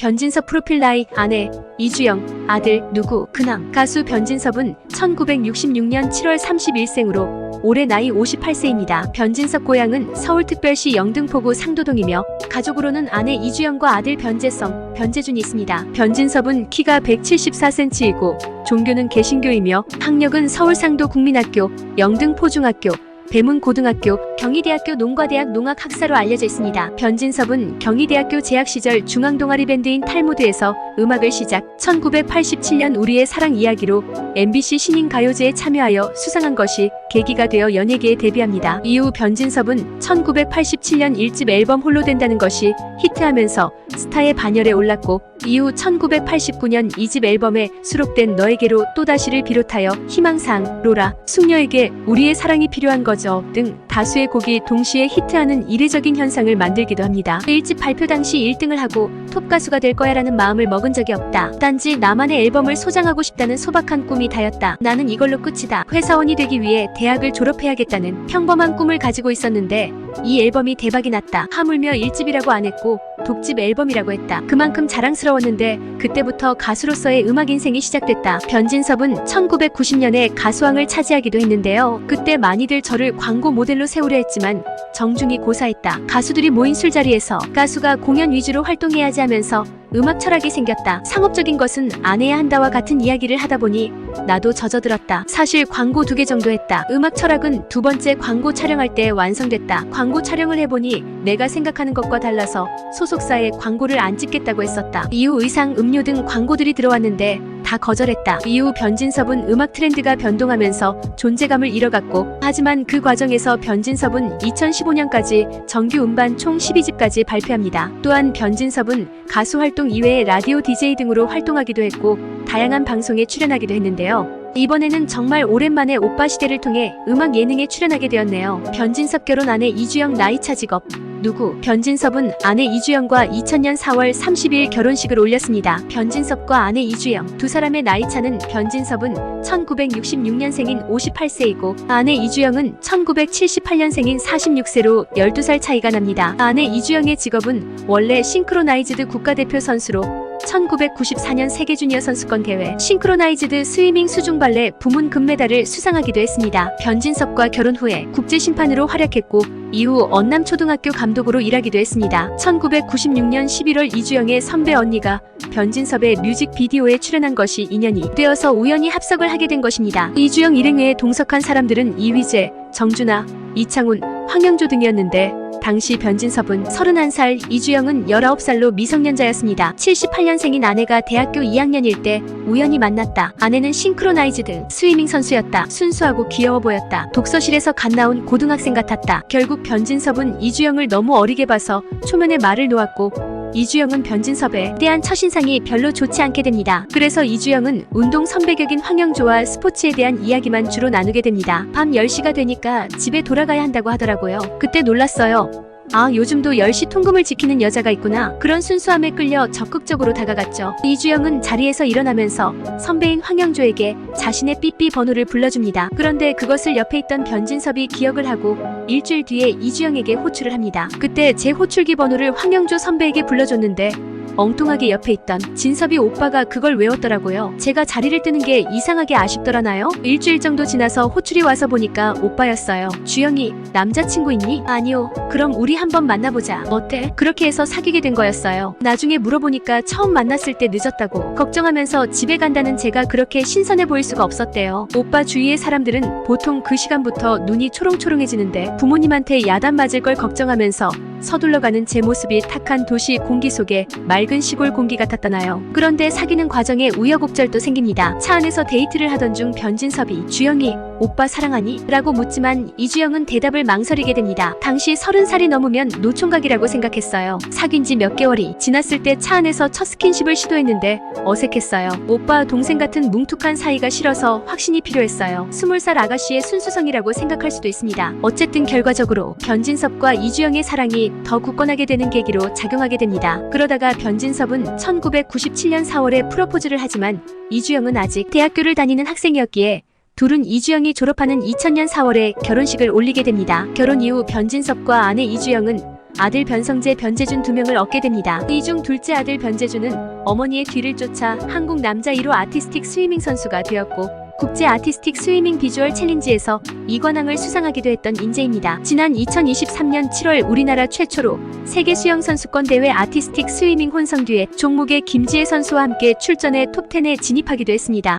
변진섭 프로필 나이 아내 이주영 아들 누구 근황 가수 변진섭은 1966년 7월 31생으로 올해 나이 58세입니다. 변진섭 고향은 서울특별시 영등포구 상도동이며 가족으로는 아내 이주영과 아들 변재성, 변재준이 있습니다. 변진섭은 키가 174cm이고 종교는 개신교이며 학력은 서울 상도 국민학교, 영등포중학교, 배문고등학교, 경희대학교 농과대학 농학학사로 알려져 있습니다. 변진섭은 경희대학교 재학 시절 중앙동아리 밴드인 탈무드에서 음악을 시작, 1987년 우리의 사랑 이야기로 MBC 신인 가요제에 참여하여 수상한 것이 계기가 되어 연예계에 데뷔합니다. 이후 변진섭은 1987년 1집 앨범 홀로 된다는 것이 히트하면서 스타의 반열에 올랐고 이후 1989년 2집 앨범에 수록된 너에게로 또다시를 비롯하여 희망상, 로라, 숙녀에게 우리의 사랑이 필요한 거죠 등 다수의 곡이 동시에 히트하는 이례적인 현상을 만들기도 합니다. 1집 발표 당시 1등을 하고 톱 가수가 될 거야라는 마음을 먹은 적이 없다. 단지 나만의 앨범을 소장하고 싶다는 소박한 꿈이 다였다. 나는 이걸로 끝이다. 회사원이 되기 위해 대학을 졸업해야겠다는 평범한 꿈을 가지고 있었는데 이 앨범이 대박이 났다. 하물며 1집이라고 안 했고 독집 앨범이라고 했다. 그만큼 자랑스러웠는데 그때부터 가수로서의 음악 인생이 시작됐다. 변진섭은 1990년에 가수왕을 차지하기도 했는데요. 그때 많이들 저를 광고 모델로 세우려 했지만 정중히 고사했다. 가수들이 모인 술자리에서 가수가 공연 위주로 활동해야지 하면서 음악 철학이 생겼다. 상업적인 것은 안 해야 한다와 같은 이야기를 하다 보니 나도 젖어들었다. 사실 광고 두 개 정도 했다. 음악 철학은 두 번째 광고 촬영할 때 완성됐다. 광고 촬영을 해보니 내가 생각하는 것과 달라서 소속사에 광고를 안 찍겠다고 했었다. 이후 의상, 음료 등 광고들이 들어왔는데 다 거절했다. 이후 변진섭은 음악 트렌드가 변동하면서 존재감을 잃어갔고 하지만 그 과정에서 변진섭은 2015년까지 정규 음반 총 12집까지 발표합니다. 또한 변진섭은 가수 활동 이외에 라디오 DJ 등으로 활동하기도 했고 다양한 방송에 출연하기도 했는데요. 이번에는 정말 오랜만에 오빠 시대를 통해 음악 예능에 출연하게 되었네요. 변진섭 결혼 아내 이주영 나이차 직업 누구? 변진섭은 아내 이주영과 2000년 4월 30일 결혼식을 올렸습니다. 변진섭과 아내 이주영 두 사람의 나이 차는 변진섭은 1966년생인 58세이고 아내 이주영은 1978년생인 46세로 12살 차이가 납니다. 아내 이주영의 직업은 원래 싱크로나이즈드 국가대표 선수로 1994년 세계 주니어 선수권 대회 싱크로나이즈드 스위밍 수중 발레 부문 금메달을 수상하기도 했습니다. 변진섭과 결혼 후에 국제 심판으로 활약했고 이후 언남 초등학교 감독으로 일하기도 했습니다. 1996년 11월 이주영의 선배 언니가 변진섭의 뮤직 비디오에 출연한 것이 인연이 되어서 우연히 합석을 하게 된 것입니다. 이주영 일행회에 동석한 사람들은 이휘재, 정준하, 이창훈, 황영조 등이었는데 당시 변진섭은 31살, 이주영은 19살로 미성년자였습니다. 78년생인 아내가 대학교 2학년일 때 우연히 만났다. 아내는 싱크로나이즈드 스위밍 선수였다. 순수하고 귀여워 보였다. 독서실에서 갓 나온 고등학생 같았다. 결국 변진섭은 이주영을 너무 어리게 봐서 초면에 말을 놓았고 이주영은 변진섭에 대한 첫인상이 별로 좋지 않게 됩니다. 그래서 이주영은 운동 선배격인 황영조와 스포츠에 대한 이야기만 주로 나누게 됩니다. 밤 10시가 되니까 집에 돌아가야 한다고 하더라고요. 그때 놀랐어요. 아, 요즘도 10시 통금을 지키는 여자가 있구나. 그런 순수함에 끌려 적극적으로 다가갔죠. 이주영은 자리에서 일어나면서 선배인 황영조에게 자신의 삐삐 번호를 불러줍니다. 그런데 그것을 옆에 있던 변진섭이 기억을 하고 일주일 뒤에 이주영에게 호출을 합니다. 그때 제 호출기 번호를 황영조 선배에게 불러줬는데 엉뚱하게 옆에 있던 진섭이 오빠가 그걸 외웠더라고요. 제가 자리를 뜨는 게 이상하게 아쉽더라나요? 일주일 정도 지나서 호출이 와서 보니까 오빠였어요. 주영이 남자친구 있니? 아니요. 그럼 우리 한번 만나보자. 어때? 그렇게 해서 사귀게 된 거였어요. 나중에 물어보니까 처음 만났을 때 늦었다고 걱정하면서 집에 간다는 제가 그렇게 신선해 보일 수가 없었대요. 오빠 주위의 사람들은 보통 그 시간부터 눈이 초롱초롱해지는데 부모님한테 야단 맞을 걸 걱정하면서 서둘러 가는 제 모습이 탁한 도시 공기 속에 맑은 시골 공기 같았다나요. 그런데 사귀는 과정에 우여곡절도 생깁니다. 차 안에서 데이트를 하던 중 변진섭이 주영이 오빠 사랑하니? 라고 묻지만 이주영은 대답을 망설이게 됩니다. 당시 서른 살이 넘으면 노총각이라고 생각했어요. 사귄 지 몇 개월이 지났을 때 차 안에서 첫 스킨십을 시도했는데 어색했어요. 오빠 동생 같은 뭉툭한 사이가 싫어서 확신이 필요했어요. 스물 살 아가씨의 순수성이라고 생각할 수도 있습니다. 어쨌든 결과적으로 변진섭과 이주영의 사랑이 더 굳건하게 되는 계기로 작용하게 됩니다. 그러다가 변진섭은 1997년 4월에 프로포즈를 하지만 이주영은 아직 대학교를 다니는 학생이었기에 둘은 이주영이 졸업하는 2000년 4월에 결혼식을 올리게 됩니다. 결혼 이후 변진섭과 아내 이주영은 아들 변성재, 변재준 두 명을 얻게 됩니다. 이 중 둘째 아들 변재준은 어머니의 뒤를 쫓아 한국 남자 1호 아티스틱 스위밍 선수가 되었고 국제 아티스틱 스위밍 비주얼 챌린지에서 이관왕을 수상하기도 했던 인재입니다. 지난 2023년 7월 우리나라 최초로 세계 수영 선수권 대회 아티스틱 스위밍 혼성 듀엣 종목에 김지혜 선수와 함께 출전해 톱10에 진입하기도 했습니다.